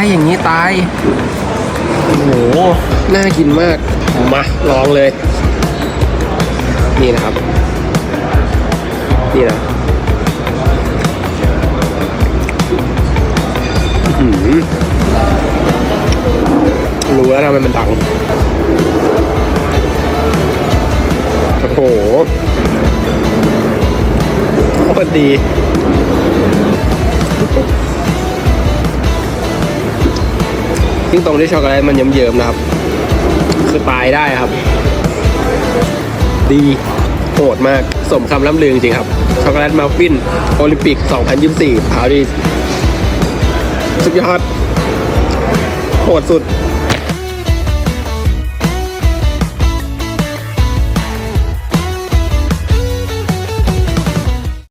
ายอย่างนี้ตาย โอ้โห น่ากินมาก มาลองเลย นี่นะครับ นี่นะหือรู้แล้วทำไมมันดัง โอ้โหโคตรดี ซึ่งตรงที่ช็อกโกแลตมันเยิ้มๆนะครับ คือตายได้ครับ ดีโหดมากสมคำล่ำลือจริงครับ ช็อกโกแลตมาฟินโอลิมปิก 2024 ปารีสสุดยอดโหดสุด